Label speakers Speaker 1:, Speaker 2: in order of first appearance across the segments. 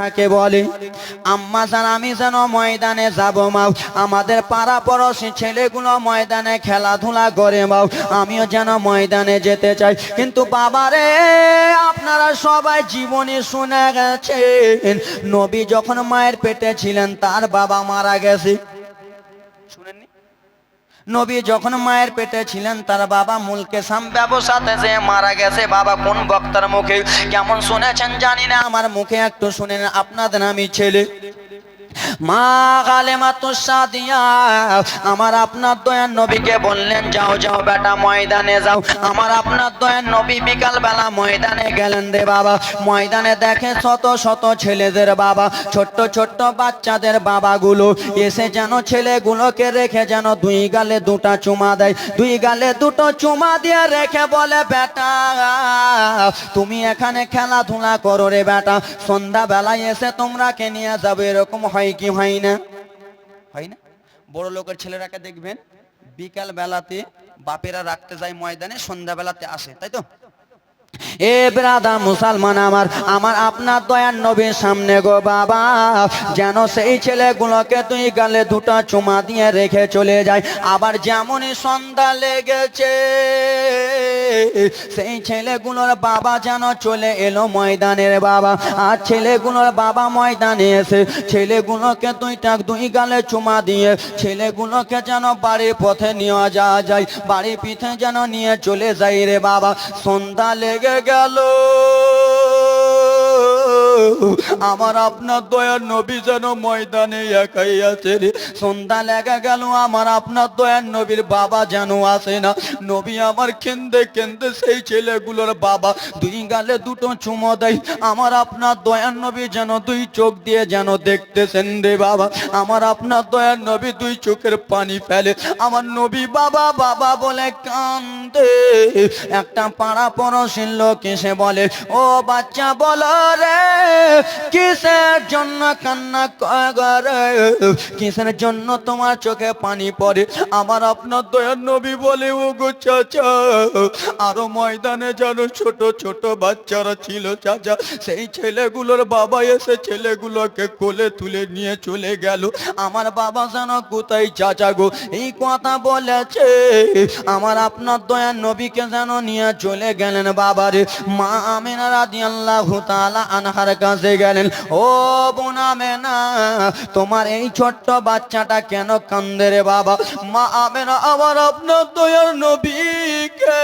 Speaker 1: কাকে বলে, আম্মা জান, আমি যেন ময়দানে যাব মাও। আমাদের পাড়া পড়শি ছেলেগুলো ময়দানে খেলাধুলা করে মাও। আমিও যেন ময়দানে যেতে চাই। কিন্তু বাবারে, আপনারা সবাই জীবনে শুনে গেছেন। নবী যখন মায়ের পেটে ছিলেন, তার বাবা মারা গেছে। নবী যখন মায়ের পেটে ছিলেন, তার বাবা মুলকে সাম ব্যবসাতে যে মারা গেছে, বাবা কোন বক্তার মুখে? কেমন শুনেছেন? জানি না। আমার মুখে একটু শুনেন। আপনাদের আমি ছেলে। মা গালেমা তো সাদিয়া, আমার আপনার দয়ার নবীকে বললেন, যাও যাও বেটা, ময়দানে যাও। আমার আপনার দয়ার নবী বিকাল বেলা ময়দানে গেলেন রে বাবা। ময়দানে দেখে শত শত ছেলেদের বাবা, ছোট্ট ছোট্ট বাচ্চাদের বাবাগুলো এসে যেন ছেলেগুলোকে রেখে যেন দুই গালে দুটা চুমা দেয়। দুই গালে দুটো চুমা দিয়ে রেখে বলে, বেটা, তুমি এখানে খেলাধুলা করো রে বেটা। সন্ধ্যা বেলায় এসে তোমরা কে নিয়ে যাবে, এরকম হয় কি হয় না? হয় না? বড় লোকের ছেলেরাকে দেখবেন বিকাল বেলাতে বাপেরা রাখতে যায় ময়দানে, সন্ধ্যাবেলাতে আসে, তাই তো? এ ব্রাদা মুসলমান আমার আমার আপনার দয়ার নবীর সামনে গো বাবা। যেন সেই ছেলেগুলোকে তুই গালে দুটো চুমা দিয়ে রেখে চলে যায় আবার যেমনই সন্ধ্যা লেগেছে, সেই ছেলেগুলোর বাবা যেন চলে এলো ময়দানের বাবা। আর ছেলেগুলোর বাবা ময়দানে এসে ছেলেগুলোকে তুই টাক দুই গালে চুমা দিয়ে ছেলেগুলোকে যেন বাড়ির পথে নেওয়া যাওয়া যায়, বাড়ির পিঠে যেন নিয়ে চলে যাই রে বাবা। সন্ধ্যা লেগে গেল। আমার আপনার দয়ার নবী যেন ময়দানে একাই আছে রে সন্ধ্যা লেগে গেল, আমার আপনার দয়ার নবীর বাবা যেন আসে না। নবী আমার কেন্দে কেন্দে সেই ছেলেগুলোর বাবা। দুই গালে দুটো চুমো দেয়, আমার আপনার দয়ার নবী যেন দুই চোখ দিয়ে যেন দেখতেছেন রে বাবা। আমার আপনার দয়ার নবী দুই চোখের পানি ফেলে। আমার নবী বাবা বাবা বলে কান্দে। একটা পাড়া পড়শির লোক এসে বলে, ও বাচ্চা বলো রে কিসের জন্য কান্না করে? কিসের জন্য তোমার চোখে পানি পড়ে? আমার আপনার দয়ার নবী বলে ও চাচা, আরও ময়দানে যেন ছোট ছোট বাচ্চারা ছিল, চাচা। সেই ছেলেগুলোর বাবা এসে ছেলেগুলোকে কোলে তুলে নিয়ে চলে গেল। আমার বাবা যেন কোথায়, চাচা গো? এই কথা বলেছে। আমার আপনার দয়ার নবীকে যেন নিয়ে চলে গেলেন বাবারে। মা আমিনা রাদিয়াল্লাহু তাআলা আনহার কাছে গেলেন, ও বোন আমেনা, তোমার এই ছোট্ট বাচ্চাটা কেন কান্দে রে বাবা? মা আমেনা আমার আপনার দয়ার নবীকে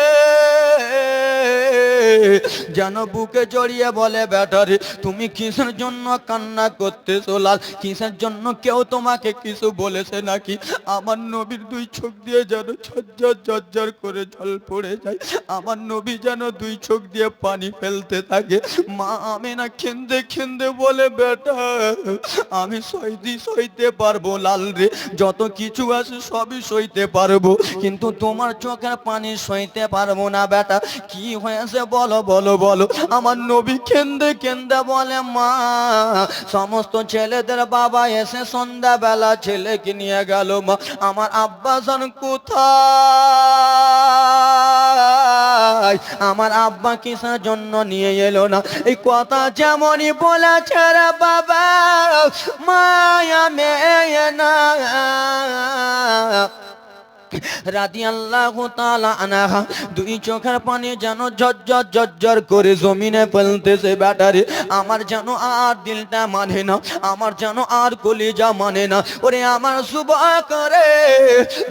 Speaker 1: যেন বুকে জড়িয়ে বলে ব্যাটারে তুমি কিসের জন্য কান্না করতেছো লাল? কিসের জন্য কেউ তোমাকে কিছু বলেছে নাকি? আমার নবীর দুই চোখ দিয়ে যেন ঝরঝর ঝরঝর করে জল পড়ে যায়। আমার নবী যেন দুই চোখ দিয়ে পানি ফেলতে থাকে। মা আমি না খেন্দে খেন্দে বলে, বেটা, আমি সইতে সইতে পারব লাল রে। যত কিছু আছে সবই সইতে পারব। কিন্তু তোমার চোখের পানি সইতে পারব না, বেটা। কি হয়েছে বলো বলো বলো। আমার নবী কেন্দে কেন্দে বলে, মা, সমস্ত ছেলেদের বাবা এসে সন্ধ্যাবেলা ছেলেকে নিয়ে গেল, মা। আমার আব্বা জান কোথায়? আমার আব্বা কিসের জন্য নিয়ে এলো না? এই কথা যেমনই বলা ছাড়া বাবা মায়া মেয়ে না। রাদিয়াল্লাহু তাআলা আনহা, দুই চোখের পানি যেন ঝরঝর ঝরঝর করে জমিনে ফেলতেছে ব্যাটারে। আমার যেন আর দিলটা মানে না, আমার যেন আর কলিজা মানে না। ওরে আমার শুভ করে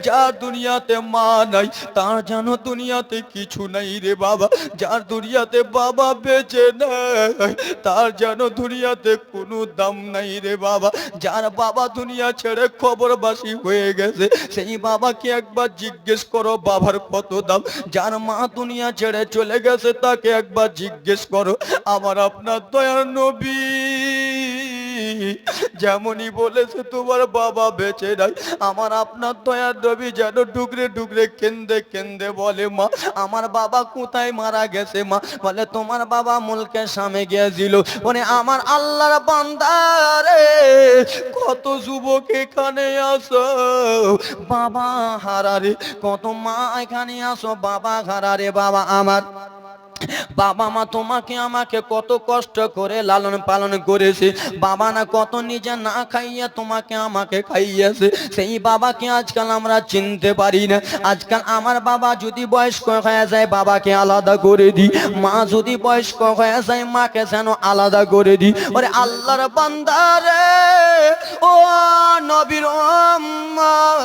Speaker 1: যার দুনিয়াতে মা নাই, তার যেন দুনিয়াতে কিছু নাই রে বাবা। যার দুনিয়াতে বাবা বেঁচে নাই, তার যেন দুনিয়াতে কোনো দাম নাই রে বাবা। যার বাবা দুনিয়া ছেড়ে খবরবাসী হয়ে গেছে, সেই বাবাকে একবার জিজ্ঞেস করো, বাবার কত দাম? যার মা দুনিয়া ছেড়ে চলে গেছে, তাকে একবার জিজ্ঞেস করো, আমার আপনার দয়ার নবী। যেমনই বলেছে, তোমার বাবা বেঁচে নাই। আমার আপনার দয়ার নবী যেন ডুগরে ডুগরে কেন্দে কেন্দে বলে, মা, আমার বাবা কোথায় মারা গেছে, মা? বলে, তোমার বাবা মুলকে সামনে গিয়েছিল। মানে আমার আল্লাহর বান্দারে কত যুবক এখানে আসো। বাবা হারারে, কত মা এখানে আসো। বাবা হারারে, বাবা আমার বাবা মা তোমাকে আমাকে কত কষ্ট করে লালন পালন করেছে। বাবা না কত নিজে না খাইয়ে তোমাকে আমাকে খাইয়েছে। সেই বাবাকে আজকাল আমরা চিনতে পারি না। আজকাল আমার বাবা যদি বয়স্ক হয়ে যায় বাবাকে আলাদা করে দিই। মা যদি বয়স্ক হয়ে যায় মাকে যেন আলাদা করে দিই। ওরে আল্লাহর বান্দারে ও নবীর উম্মত,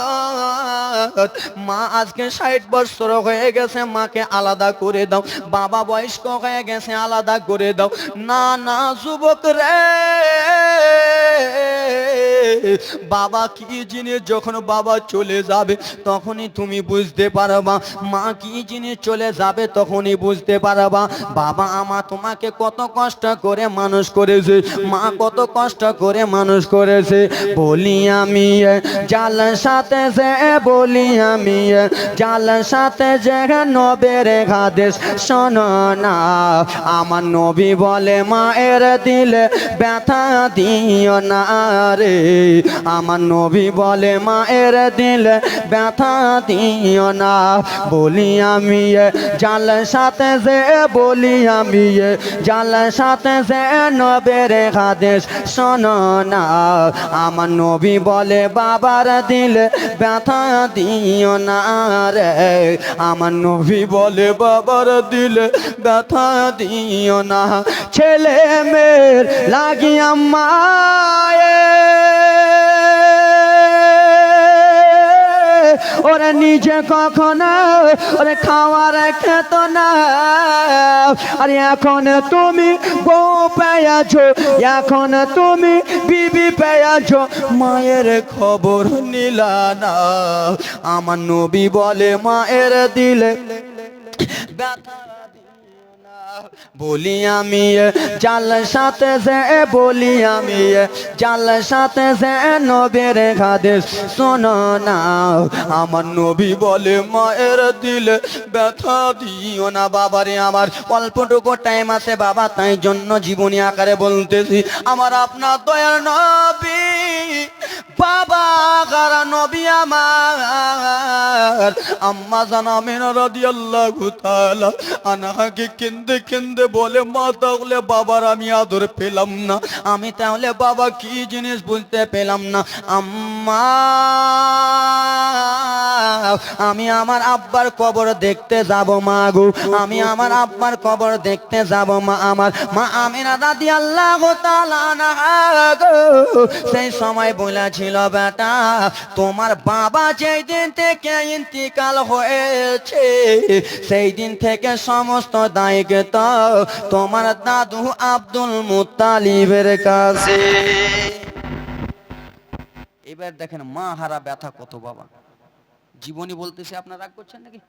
Speaker 1: মা আজকে ষাট বছর হয়ে গেছে, মাকে আলাদা করে দাও। বাবা বয়স্ক হয়ে গেছে, আলাদা করে দাও। না না যুবক রে, বাবা কি জিনিস যখন বাবা চলে যাবে, তখনই তুমি বুঝতে পারবা। মা কি জিনিস চলে যাবে, তখনই বুঝতে পারবা। বাবা আমা তোমাকে কত কষ্ট করে মানুষ করেছে, মা কত কষ্ট করে মানুষ করেছে। বলি আমি জাল সাথে যে বলি আমি এ, জাল সাথে যে নবের হাদেশ শোনো না। আমার নবী বলে মায়ের দিলে ব্যথা দিও না রে। আমার নবী বলে মায়ের দিলে ব্যথা দিও না। বলি আমি জাল সাথে যে বলি আমি জাল সাথে যে নবের হাদেশ শোনো না। আমার নবী বলে বাবার দিলে ব্যথা দিও না রে। আমার নবী বলে, বাবার দিলে ব্যথা দিও না। ছেলে মেয়ের লাগিয়া মায়ে ওরা নিজে কখনো ওরে খাওয়ার খেত না আর এখন তুমি বউ পেয়েছ, এখন তুমি বিবি পেয়েছ, মায়ের খবর নিলা না আমার নবী বলে মায়ের দিলে ব্যথা। বলি আমি এ, জাল সাথে যে বলি আমি এ, জাল সাথে যে নবের খাদেশ শোনো না আমার নবী বলে মায়ের দিলে ব্যথা দিও না বাবারে আমার অল্পটুকু টাইম আছে বাবা তাই জন্য জীবনী আকারে বলতেছি আমার আপনার দয়ার নবী বাবা গারা নবী আমার। আম্মা জানা মেনা রাদিয়াল্লাহু তাআলা আনাকে কেন্দে কেন্দে বলে, মা, তাহলে বাবার আমি আদর পেলাম না। আমি তাহলে বাবা কি জিনিস বুঝতে পেলাম না? আম্মা, আমি আমার আব্বার কবর দেখতে যাব মা গো। আমি আমার আব্বার কবর দেখতে যাব মা আমার। মা আমিনা দাদি আল্লাহ সেই সময় বলেছিল, বেটা, তোমার বাবা যেই দিন থেকে ইন্তিকাল হয়েছে সেই দিন থেকে সমস্ত দায়িত্ব তোমার দাদু আব্দুল মুতালিবের কাছে। এবার দেখেন মা হারা ব্যথা কত বাবা। জীবনী বলতেছে, আপনার রাগ করছেন নাকি?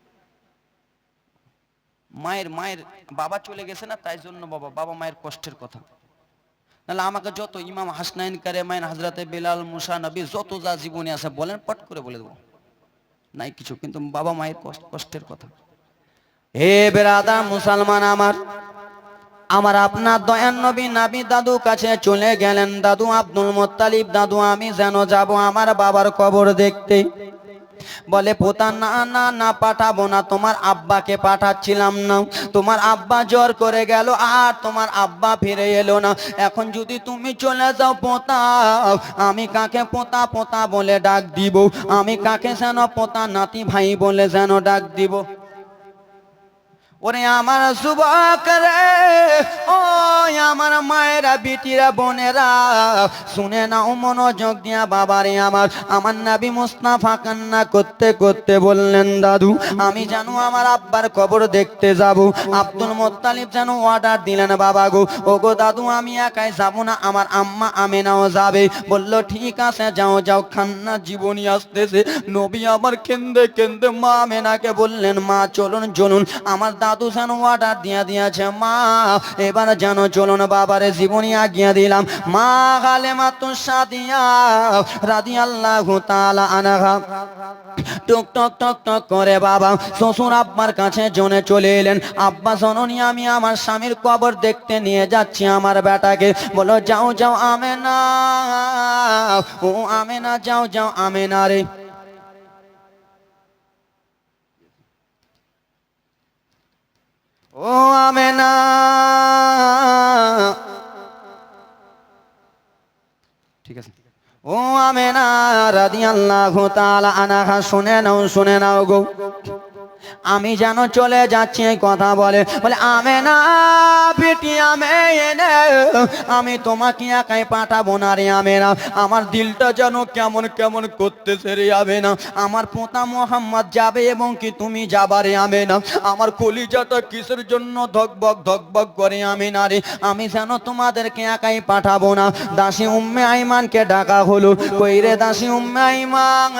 Speaker 1: মায়ের মায়ের বাবা চলে গেছে না, তাই জন্য বাবা বাবা মায়ের কষ্টের কথা। নাহলে আমাকে যত ইমাম হাসনাইন কারে মাইন হাজরাতে বেলাল, মুসা, নবী, যত যা জীবনী আছে বলেন, পট করে বলে দেবো। নাই কিছু, কিন্তু বাবা মায়ের কষ্টের কথা। হে বেরাদা মুসলমান আমার আমার আপনার দয়ান নবী নাবি দাদু কাছে চলে গেলেন। দাদু আব্দুল মোত্তালিব, দাদু আমি যেন যাব আমার বাবার কবর দেখতে। বলে, পোতা, না না না পাঠাবো না, তোমার আব্বাকে পাঠাচ্ছিলাম না। তোমার আব্বা জ্বর করে গেল আর তোমার আব্বা ফিরে এলো না। এখন যদি তুমি চলে যাও পোতা, আমি কাকে পোতা পোতা বলে ডাক দিব। আমি কাকে যেন পোতা নাতি ভাই বলে যেন ডাক দিব। ওরে আমার যুবক রে ও আমার মায়েরা, বিটিরা, বোনেরা, শুনে নাও মনোযোগ দিয়া, বাবারে আমার। আমার নাবি মুস্তাফা কান্না করতে করতে বললেন, দাদু, আমি জানো আমার আব্বার কবর দেখতে যাব। আব্দুল মোত্তালিব যেন অর্ডার দিলেন, বাবা গো ও গো দাদু, আমি একাই যাব না, আমার আম্মা আমেনাও যাবে। বলল, ঠিক আছে, যাও যাও। খান্না জীবনী আসতেছে। নবী আমার কেন্দে কেন্দে মা আমেনাকে বললেন, মা, চলুন চলুন, আমার যেন অর্ডার দিয়া দিয়েছে, মা, এবার যেন চলুন বাবারে জীবনী আগিয়ে দিলাম। মা গালে মাতু সাদিয়া রাদি আল্লাহ তালা আনাঘা টক টক টক টক করে বাবা শ্বশুর আব্বার কাছে জনে চলে এলেন। আব্বা জননী আমি আমার স্বামীর কবর দেখতে নিয়ে যাচ্ছি আমার বেটাকে। বলো, যাও যাও আমে না ও আমে না যাও যাও আমে না রে। ও আমেনা। ঠিক আছে। ও আমেনা রাদিয়াল্লাহু তাআলা আনাহা শুনে নাও শুনে নাও গো। আমি যেন চলে যাচ্ছি কথা বলে। বলে আমে না বেটি আমে এনে, আমি তোমাকে একাই পাঠাবো না রে আমে না আমার দিলটা যেন কেমন কেমন করতে সেরে যাবে না আমার পোতা মোহাম্মদ যাবে এবং কি তুমি যাবারে আমে না আমার কলিজাটা কিসের জন্য ধকবক ধকবক করে আমি না রে? আমি যেন তোমাদেরকে একাই পাঠাবো না। দাসী উম্মে আইমানকে ডাকা হলো। কই রে দাসী উম্মে আইমান?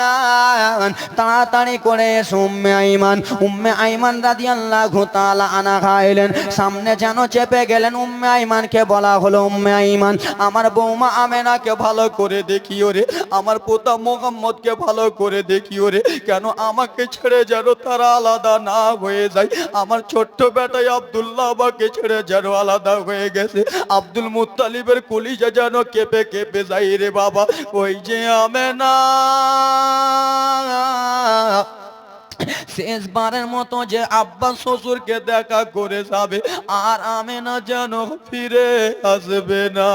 Speaker 1: তাড়াতাড়ি করে এসো উম্মে আইমান। উম্মে আইমান রাদিয়াল্লাহু তাআলা আনা খাইলেন সামনে যেন চেপে গেলেন উম্মে আইমানকে বলা হলো, উম্মে আইমান, আমার বৌমা আমেনাকে ভালো করে দেখিও রে, আমার পোতা মোহাম্মদকে ভালো করে দেখিও রে, কেন আমাকে ছেড়ে যেন তারা আলাদা না হয়ে যায়? আমার ছোট্ট বেটাই আব্দুল্লাহ আমাকে ছেড়ে যেন আলাদা হয়ে গেছে। আব্দুল মুত্তালিবের কলিজা যেন কেঁপে কেঁপে যাই রে বাবা। ওই যে আমেনা শেষবারের মতো যে আব্বা শ্বশুরকে দেখা করে যাবে, আর আমেনা যেন ফিরে আসবে না।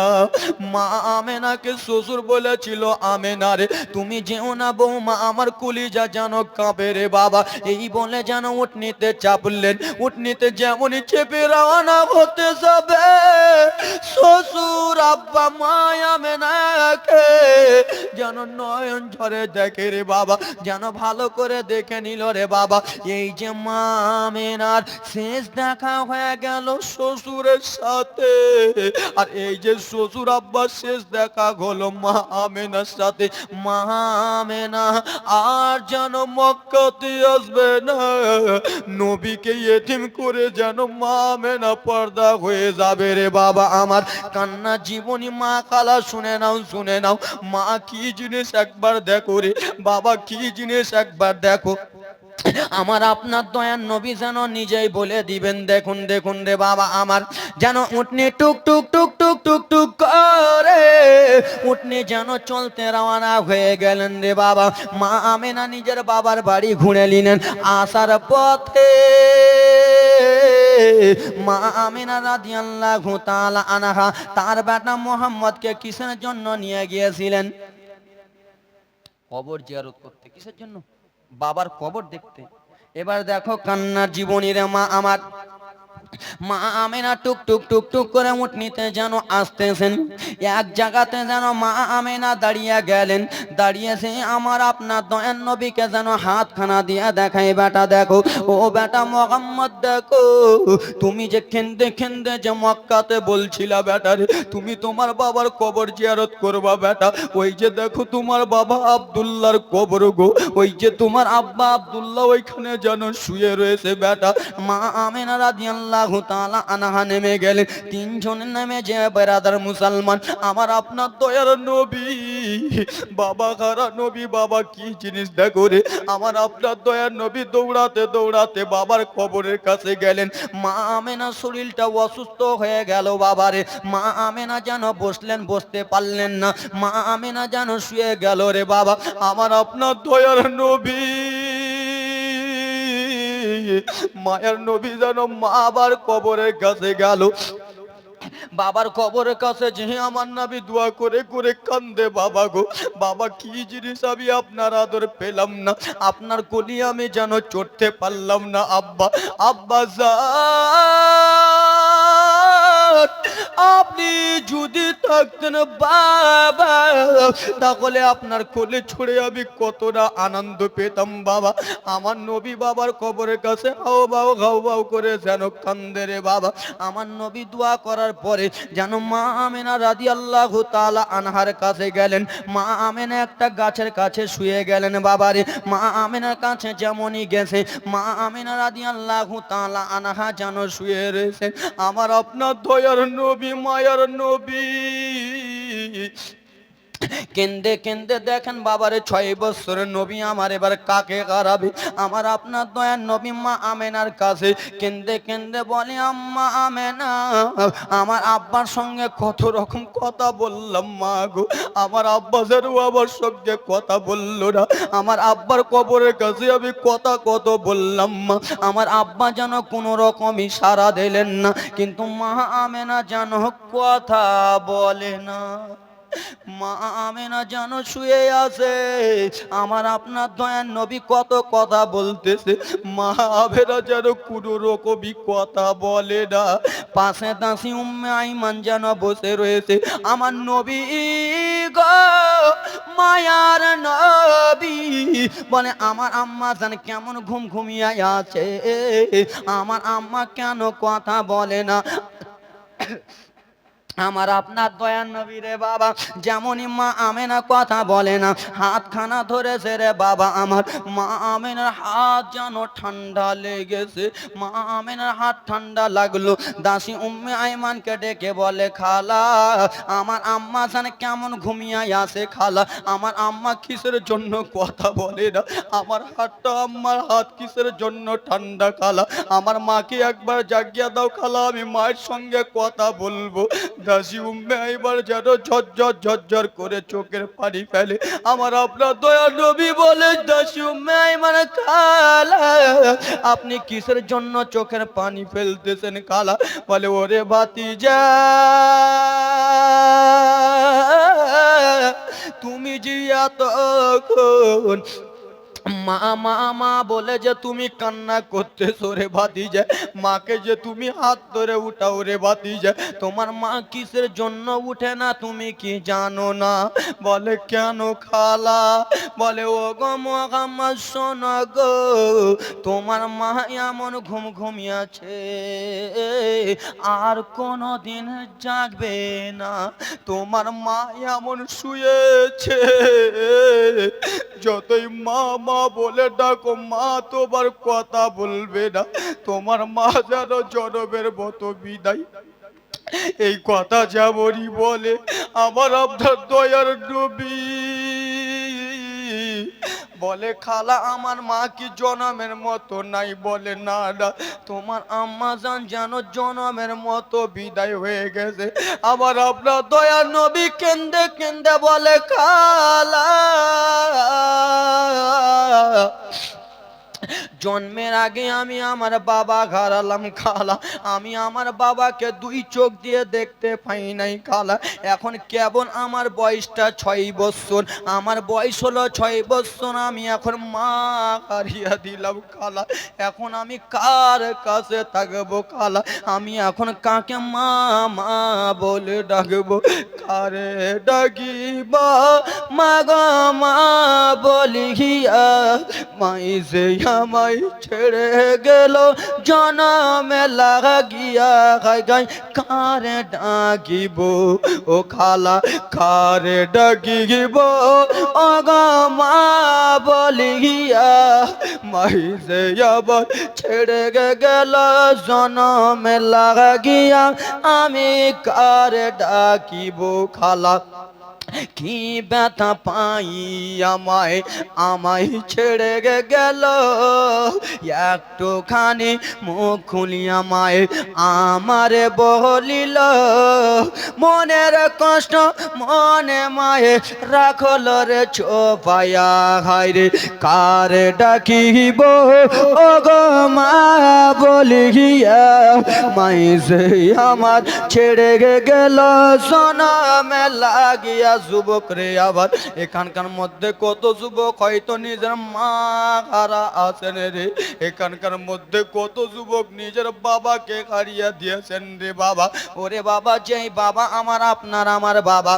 Speaker 1: মা আমেনাকে শ্বশুর বলেছিল, আমেনা রে, তুমি যেও না বৌমা, আমার কলিজা যেন কাঁপে রে বাবা। এই বলে যেন উঠনিতে চাপলেন। উঠনিতে যেমনই চেপে রওনা হতে যাবে, শ্বশুর আব্বা মা আমেনাকে যেন নয়ন ঝরে দেখে রে বাবা, যেন ভালো করে দেখে নিল রে বাবা, এই যে মা আমেনার শেষ দেখা হয়ে গেল শ্বশুরের সাথে। আর এই যে শ্বশুর আব্বা শেষ দেখা হলো মা আমেনার সাথে। মা আমেনা আর যেন মক্কাতে আসবে না। নবীকে এতিম করে যেন মা আমেনা পর্দা হয়ে যাবে রে বাবা আমার। কান্না জীবনী মা কালা শুনে নাও শুনে নাও। মা কি জিনিস একবার দেখো রে? বাবা কি জিনিস একবার দেখো? আমার আপনার দয়ার নবী যেন নিজেই বলে দিবেন, দেখুন দেখুন রে বাবা আমার, যেন উঠনি টুক টুক টুক টুক টুক টুক করে, উঠনি যেন চলতে রওনা হয়ে গেলেন রে বাবা। মা আমেনা নিজের বাবার বাড়ি ঘুরে নিলেন আসার পথে। মা আমিনা রাদিয়াল্লাহু তাআলা আনহা তার বেটা মোহাম্মদকে কিসের জন্য নিয়ে গিয়েছিলেন? কবর জিয়ারত করতে, কিসের জন্য? বাবার কবর দেখতে। এবার দেখো কান্না জীবনীরে মা আমার মা আমেনা টুক টুক টুক টুক করে উঠনিতে যেন আসতেছেন। এক জায়গাতে যেন মা আমেনা দাঁড়িয়ে গেলেন। আমার আপনার দয়ান নবীকে যেন হাতখানা দেখাই বেটা দেখো, ও বেটা মোহাম্মদ দেখো, তুমি যে খেন্দে খেন্দে যে মক্কাতে বলছিলা বেটারে তুমি তোমার বাবার কবর জিয়ারত করবা বেটা। ওই যে দেখো তোমার বাবা আব্দুল্লাহর কবর গো, ওই যে তোমার আব্বা আব্দুল্লাহ ওইখানে যেন শুয়ে রয়েছে বেটা। মা আমেনা রাদিয়াল্লাহু তাআলা আনহা নেমে গেলেন। তিনজন নেমে যে, বেরাদার মুসলমান, আমার আপনার দয়ার নবী, বাবা খারা নবী, বাবা কি জিনিস দেখো রে, আমার আপনার দয়ার নবী দৌড়াতে দৌড়াতে বাবার কবরের কাছে গেলেন। মা আমেনা শরীরটা অসুস্থ হয়ে গেল বাবারে মা আমেনা যেন বসলেন, বসতে পারলেন না। মা আমেনা যেন শুয়ে গেল রে বাবা। আমার আপনার দয়ার নবী। মায়ের নবী যেন মা আবার কবরের কাছে গেল। বাবার কবরের কাছে যে আমার নাবি দোয়া করে করে কান্দে বাবা গো বাবা কি জিনিস আমি আপনার আদর পেলাম না? আপনার কলি আমি যেন চড়তে পারলাম না আব্বা আব্বা জান, আপনি যদি থাকতেন বাবা, তাহলে আপনার কোলে ছড়ে আমি কতটা আনন্দ পেতাম বাবা। আমার নবী বাবার কবরের কাছে হাও বাউ হাও বাউ করে যেন কান্দে রে বাবা। আমার নবী দোয়া করার পরে যেন মা আমেনা রাদি আল্লাহ তালা আনহার কাছে গেলেন। মা আমেনা একটা গাছের কাছে শুয়ে গেলেন বাবারে মা আমেনার কাছে যেমনই গেছে, মা আমেনা রাদি আল্লাহ তালা আনহা যেন শুয়ে রয়েছে। আমার আপনার দয়ার নবী মায়ার নবী। কেন্দে কেন্দে দেখেন বাবারে ছয় বছরের নবী আমার এবার কাকে হারাবে? আমার আপনার দয়ার নবী মা আমেনার কাছে। কেন্দে কেন্দে বলে, আম্মা আমেনা, আমার আব্বার সঙ্গে কত রকম কথা বললাম মা গো। আমার আব্বা যেন আমার সঙ্গে কথা বলল না। আমার আব্বার কবরের কাছে আমি কথা কত বললাম মা। আমার আব্বা যেন কোনো রকমই সারা দিলেন না। কিন্তু মা আমেনা যেন কথা বলে না। মা আমেনা যেন শুয়ে আছে। আমার আপনার দয়ার নবী কত কথা বলতেছে। মা আমেনা যেন কোনো রকমই কথা বলে না। পাশে দাসি উম্মে আইমান যেন বসে রয়েছে। আমার নবী গো, মায়ার নবী। বলে, আমার আম্মা জান কেমন ঘুম ঘুমিয়ে আছে। আমার আম্মা কেন কথা বলে না? আমার আপনার দয়ার নবী রে বাবা, যেমনই মা আমেনা কথা বলে না, হাতখানা ধরেছে রে বাবা আমার। মা আমেনার হাত যেন ঠান্ডা লেগেছে, মা আমেনার হাত ঠান্ডা লাগল। দাসী উম্মে আইমানকে ডেকে বলে, খালা, আমার আম্মা জানে কেমন ঘুমিয়ে আসে খালা, আমার আম্মা কিসের জন্য কথা বলে না? আমার হাতটা, আম্মার হাত কিসের জন্য ঠান্ডা খালা? আমার মাকে একবার জাগিয়ে দাও খালা, আমি মায়ের সঙ্গে কথা বলব। দাসী উম্মে, এবার যেন ঝরঝর ঝরঝর করে চোখের পানি ফেলে। আমার আপনার দয়া নবী বলে, দাসী উম্মে মানে খালা আপনি কিসের জন্য চোখের পানি ফেলতেছেন কালা? বলে, ওরে বাতি যা তুমি যে এতক্ষণ মা মা মা বলে যে তুমি কান্না করতে রে বাতি যায় মাকে যে তুমি হাত ধরে উঠাও রে যায় তোমার মা কিসের জন্য উঠে না তুমি কি জানো না? বলে, কেন খালা? বলে ও গো মহাম্মদ শোনো গো। তোমার মা এমন ঘুম ঘুমিয়েছে। আর কোনো দিন জাগবে না। তোমার মা এমন শুয়েছে। যতই মা মা বলে ডাকো, মা তোমার কথা বলবে না। তোমার মা যেন জনমের মতো বিদায়। এই কথা যেমনই বলে, আমার আপনার দয়ার নবী। বলে, খালা, আমার মা কি জনমের মতো? নাই বলে না তোমার আম্মা জান যেন জনমের মতো বিদায় হয়ে গেছে। আবার আপনার দয়া নবী কেন্দে কেন্দে বলে, খালা জন্মের আগে আমি আমার বাবা হারালাম খালা। আমি আমার বাবাকে দুই চোখ দিয়ে দেখতে পাই নাই খালা। এখন কেবল আমার বয়সটা ছয় বছর। আমার বয়স হলো ছয় বছর, আমি এখন মা হারিয়া দিলাম খালা। এখন আমি কার কাছে থাকব খালা? আমি এখন কাকে মা মা বলে ডাকবো? কারে ডাকিবা? মা গো, মা বলিয়া, মাই যে আমায় ছেড়ে গেল। জনমে লাগিয়া গাই গাই কারে ডাকিব? ও খালা, কারে ডাকিব? গো মা বলিয়া মাই যে আবার ছেড়ে গেল। জনমে লাগিয়া আমি কারে ডাকিব? খালা কি ব্যথা পাই আমায় আমায় ছেড়ে গেল। একটুখানি মুখ খুলি আমায় আমারে বলিল, মনের কষ্ট মনে মায়ে রাখল রে চোপায়া হাই রে, কার ডাকিব? ও গো মা বলিয়া মাই সে আমার ছেড়ে গেল। সোনামে লাগিয়া যুবক রে আবার, এখানকার মধ্যে কত যুবক হয়তো নিজের মা হারা আছেন রে। এখানকার মধ্যে কত যুবক নিজের বাবাকে হারিয়ে দিয়েছেন রে বাবা। ওরে বাবা, যেই বাবা আমার, আপনার আমার বাবা।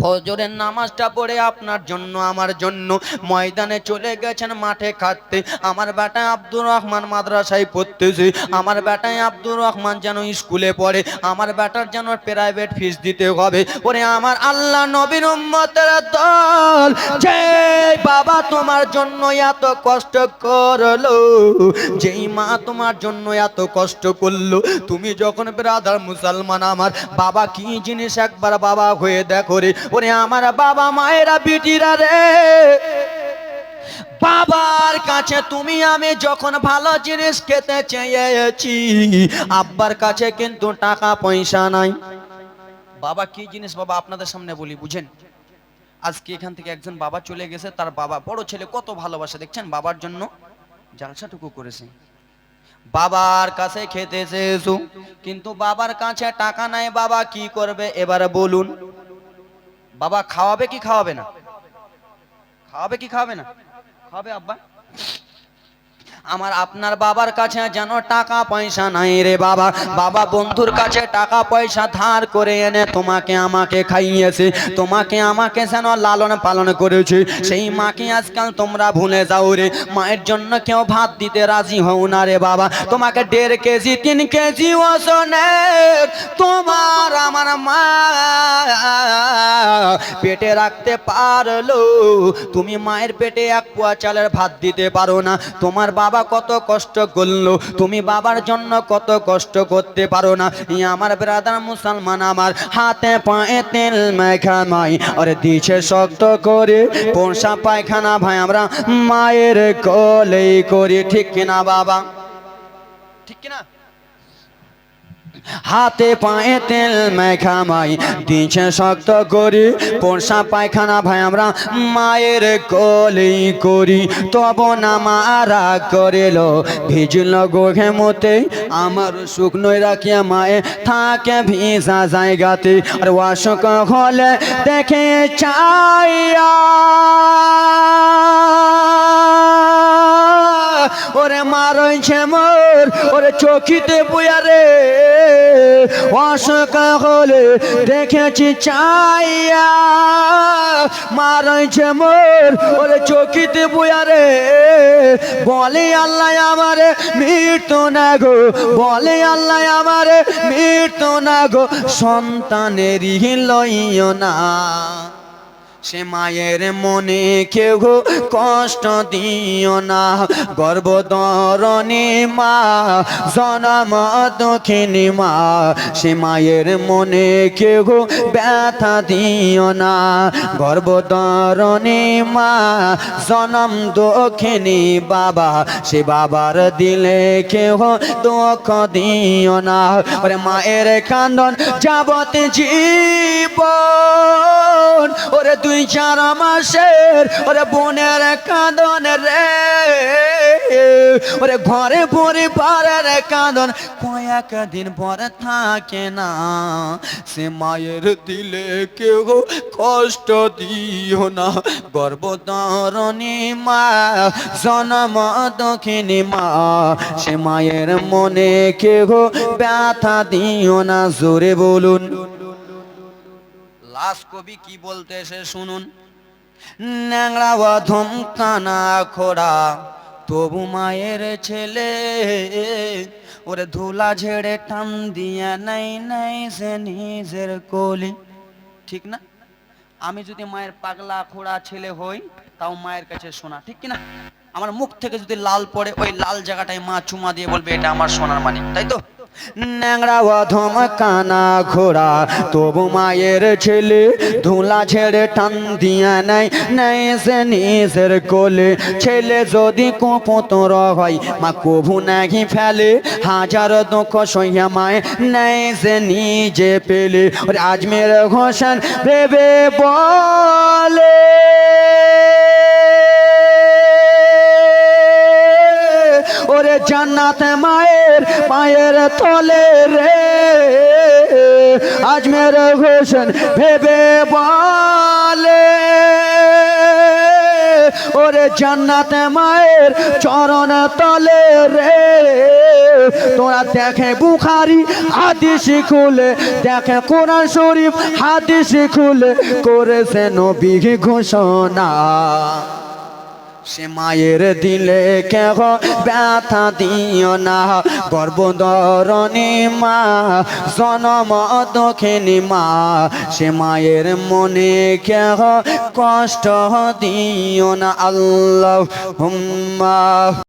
Speaker 1: ফজরের নামাজটা পড়ে আপনার জন্য, আমার জন্য। ময়দানে চলে গেছেন, মাঠে খাটতে। আমার বেটা আব্দুর রহমান মাদ্রাসায় পড়তেছে। আমার বেটায় আব্দুর রহমান যেন স্কুলে পড়ে। আমার বেটার যেন প্রাইভেট ফিস দিতে হবে। ওরে আমার আল্লাহ নবীর উম্মতের দল, যে বাবা তোমার জন্য এত কষ্ট করল, যেই মা তোমার জন্য এত কষ্ট করল। তুমি যখন ব্রাদার মুসলমান, আমার বাবা কি জিনিস একবার বাবা হয়ে দেখো রে। ওরে আমার বাবা মায়েরা বিটিরা রে। বাবার কাছে তুমি, আমি যখন ভালো জিনিস খেতে চেয়েছি, আব্বার কাছে কিন্তু টাকা পয়সা নাই। বাবা, কি জিনিস বাবা, আপনাদের সামনে বলি, বুঝেন? আজকে এখান থেকে একজন বাবা চলে গেছে, তার বাবা, বড় ছেলে, কত ভালোবাসে, দেখছেন? বাবার জন্য জালসাটুকু করেছে। বাবার কাছে খেতে চেয়েছো, কিন্তু বাবার কাছে টাকা নাই, বাবা কি করবে? এবারে বলুন। বাবা খাওয়াবে কি খাওয়াবে না? খাওয়াবে কি খাওয়াবে না? খাওয়াবে আব্বা? আমার আপনার বাবার কাছে যেন টাকা পয়সা নাই রে বাবা। বাবা বন্ধুর কাছে টাকা পয়সা ধার করে এনে তোমাকে আমাকে খাইয়েছে, তোমাকে আমাকে যেন লালন পালন করেছে। সেই মাকে আজকাল তোমরা ভুলে যাও রে। মায়ের জন্য কেউ ভাত দিতে রাজি হও না রে বাবা। তোমাকে দেড় কেজি, তিন কেজি ওজনের তোমার আমার মা পেটে রাখতে পারল। তুমি মায়ের পেটে এক পোয়া চালের ভাত দিতে পারো না। তোমার বাবা কত কষ্ট করল, তুমি বাবার জন্য কত কষ্ট করতে পারো না। আমার ব্রাদার মুসলমান, আমার হাতে পায়ে তেল মেখামাই আরে দিছে শক্ত করে, পোষা পায়খানা ভাই, আমরা মায়ের কলেই করি, ঠিক কিনা বাবা? ঠিক কিনা? হাতে পায়ে তেল মেখামাই দিছে শক্ত করি। পোষা পায়খানা ভাই, আমরা মায়ের কলি করি। তব না মারা করিল, ভিজল গোঘে মতে। আমার শুকনোয় রাখিয়া মায়ে থাকে ভিজা জায়গাতে। আর অসুখ হলে দেখে চাইয়া ওরে মারইছে মোর, ওরে চকিতে বুয়া রে। অসকা হলে দেখেছি চাইয়া মারইছে মোর, ওরে চকিতে বুয়া রে। বলে আল্লাহ আমারে, মৃত্যু না গো। বলে আল্লাহ আমারে, মৃত্যু না গো। সন্তানের লইও না। সে মায়ের মনে কেউ কষ্ট দিও না। গর্ভধরণী মা, জনম দক্ষিণী মা, সে মায়ের মনে কেউ ব্যথা দিও না। গর্ভধরণী মা, জনম দক্ষিণী বাবা, সে বাবার দিলে কেউ দুঃখ দিও না। ওরে মায়ের কান্দন যাবতে জীবন, ওরে চার মাসের, ওরে বোনের কাঁদন রে। ওরে ঘরে পরিবারের কাঁদন কয়েক দিন পরে থাকে না। সে মায়ের দিলে কেউ কষ্ট দিও না। গর্ভধারণী মা, জনম দক্ষিণী মা, সে মায়ের মনে কেউ ব্যথা দিও না। জোরে বলুন। লাশ কবি কি বলতে এসে শুনুন। ন্যাংরা অধম কানা খোড়া, তবু মায়ের ছেলে, ওরে ধুলা ঝেড়ে টান দিয়া নাই নাই সে নিজের কোলে। ঠিক না? আমি যদি মায়ের পাগলা খোড়া ছেলে হই, তাও মায়ের কাছে শোনা, ঠিক কি না আমার মুখ থেকে যদি লাল পড়ে, ওই লাল জায়গাটায় মা চুমা দিয়ে বলবে, এটা আমার সোনার মানিক তাই তো? ন্যাংরা অধম কানা ঘোড়া, তবু মায়ের ছেলে ধুলা ছেড়ে টান দিয়া নাই নাই সে নিজের কোলে। ছেলে যদি কুপুতর হয়, মা কভু নাহি ফেলে। হাজার দুঃখ সইয়া মায় নাই সে নিজে পেলে। আজমের ঘোষণ ভেবে বলে। ওরে জান্নাতে মায়ের পায়ের তলে রে। আজমের ঘোষণ ভেবে বলে, ওরে জান্নাতে মায়ের চরণ তলে রে। তোরা দেখে বুখারি, হাদিস খুলে, দেখে কোরআন শরীফ, হাদিস খুলে করেছে নবী ঘোষণা। সে মায়ের দিলে কেহ ব্যথা দিও না। গর্ভধরণী মা, জনম দক্ষিণী মা, সে মায়ের মনে কেহ কষ্ট দিও না। আল্লাহ হুম্মা